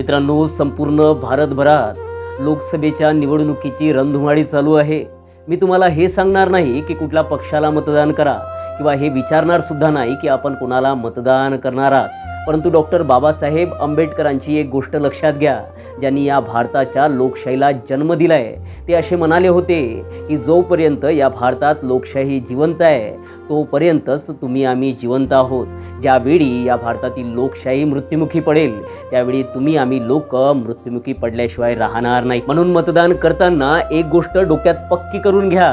मित्रांनो संपूर्ण भारतभरात लोकसभेच्या निवडणुकीची रणधुमाळी चालू आहे. मी तुम्हाला हे सांगणार नाही की कुठल्या पक्षाला मतदान करा किंवा हे विचारणार सुद्धा नाही की आपण कोणाला मतदान करणार आहात. परंतु डॉक्टर बाबासाहेब आंबेडकरांची एक गोष्ट लक्षात घ्या ज्यांनी या भारताच्या लोकशाहीला जन्म दिलाय. ते असे म्हणाले होते की जोपर्यंत या भारतात लोकशाही जिवंत आहे तोपर्यंतच तुम्ही आम्ही जिवंत आहोत. ज्यावेळी या भारतातील लोकशाही मृत्युमुखी पडेल त्यावेळी तुम्ही आम्ही लोक मृत्युमुखी पडल्याशिवाय राहणार नाही. म्हणून मतदान करताना एक गोष्ट डोक्यात पक्की करून घ्या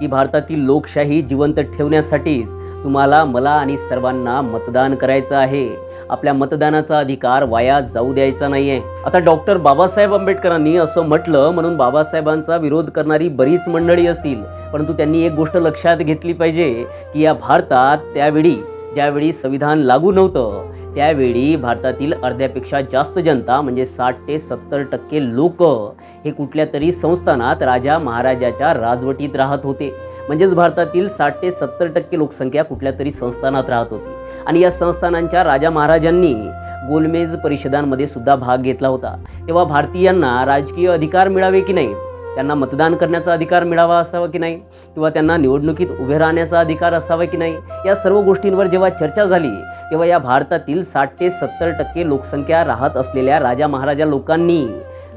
की भारतातील लोकशाही जिवंत ठेवण्यासाठीच तुम्हाला मला आणि सर्वांना मतदान करायचं आहे. आपल्या मतदानाचा अधिकार वाया जाऊ द्यायचा नाहीये. आता डॉक्टर बाबासाहेब आंबेडकरांनी असं म्हटलं म्हणून बाबासाहेबांचा विरोध करणारी बरीच मंडळी असतील. परंतु त्यांनी एक गोष्ट लक्षात घेतली पाहिजे की या भारतात त्यावेळी ज्यावेळी संविधान लागू नव्हतं त्यावेळी भारतातील अर्ध्यापेक्षा जास्त जनता म्हणजे साठ ते सत्तर टक्के लोक हे कुठल्या तरी संस्थानात राजा महाराजाच्या राजवटीत राहत होते. म्हणजेच भारतातील साठ ते सत्तर टक्के लोकसंख्या कुठल्या तरी संस्थानात राहत होती. आणि या संस्थानांच्या राजा महाराजांनी गोलमेज परिषदांमध्ये सुद्धा भाग घेतला होता. तेव्हा भारतीयांना राजकीय अधिकार मिळावे की नाही? त्यांना मतदान करण्याचा अधिकार मिळावा असावा की नाही? किंवा त्यांना निवडणुकीत उभे राहण्याचा अधिकार असावा की नाही? या सर्व गोष्टींवर जेव्हा चर्चा झाली तेव्हा या भारतातील साठ ते सत्तर टक्के लोकसंख्या राहत असलेल्या राजा महाराजा लोकांनी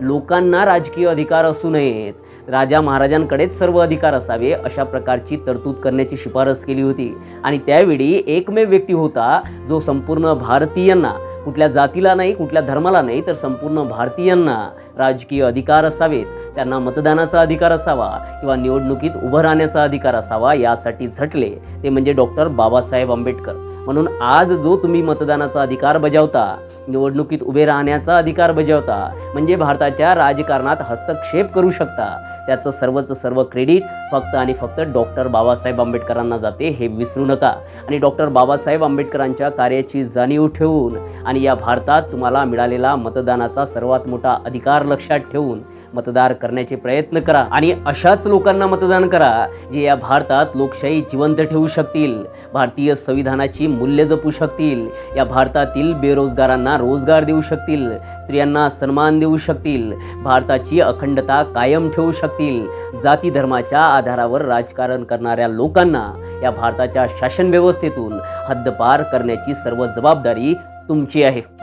लोकांना राजकीय अधिकार असू नयेत. राजा महाराजांकडेच सर्व अधिकार असावे अशा प्रकारची तरतूद करण्याची शिफारस केली होती. आणि त्यावेळी एकमेव व्यक्ती होता जो संपूर्ण भारतीयांना कुठल्या जातीला नाही कुठल्या धर्माला नाही तर संपूर्ण भारतीयांना राजकीय अधिकार असावेत. त्यांना मतदानाचा अधिकार असावा किंवा निवडणुकीत उभं राहण्याचा अधिकार असावा यासाठी झटले ते म्हणजे डॉक्टर बाबासाहेब आंबेडकर. म्हणून आज जो तुम्ही मतदानाचा अधिकार बजावता निवडणुकीत उभे राहण्याचा अधिकार बजावता म्हणजे भारताच्या राजकारणात हस्तक्षेप करू शकता. त्याचं सर्वच सर्व क्रेडिट फक्त आणि फक्त डॉक्टर बाबासाहेब आंबेडकरांना जाते हे विसरू नका. आणि डॉक्टर बाबासाहेब आंबेडकरांच्या कार्याची जाणीव ठेवून आणि या भारतात तुम्हाला मिळालेला मतदानाचा सर्वात मोठा अधिकार लक्षात ठेवून मतदार करण्याचे प्रयत्न करा. आणि अशाच लोकांना मतदान करा जे या भारतात लोकशाही जिवंत ठेवू शकतील. भारतीय संविधानाची मूल्य जपू शकतील. या भारतातील बेरोजगारांना रोजगार देऊ शकतील. स्त्रियांना सन्मान देऊ शकतील. भारताची अखंडता कायम ठेवू शकतील. जाती धर्माच्या आधारावर राजकारण करणाऱ्या लोकांना या भारताच्या शासन व्यवस्थेतून हद्दपार करण्याची सर्व जबाबदारी तुमची आहे.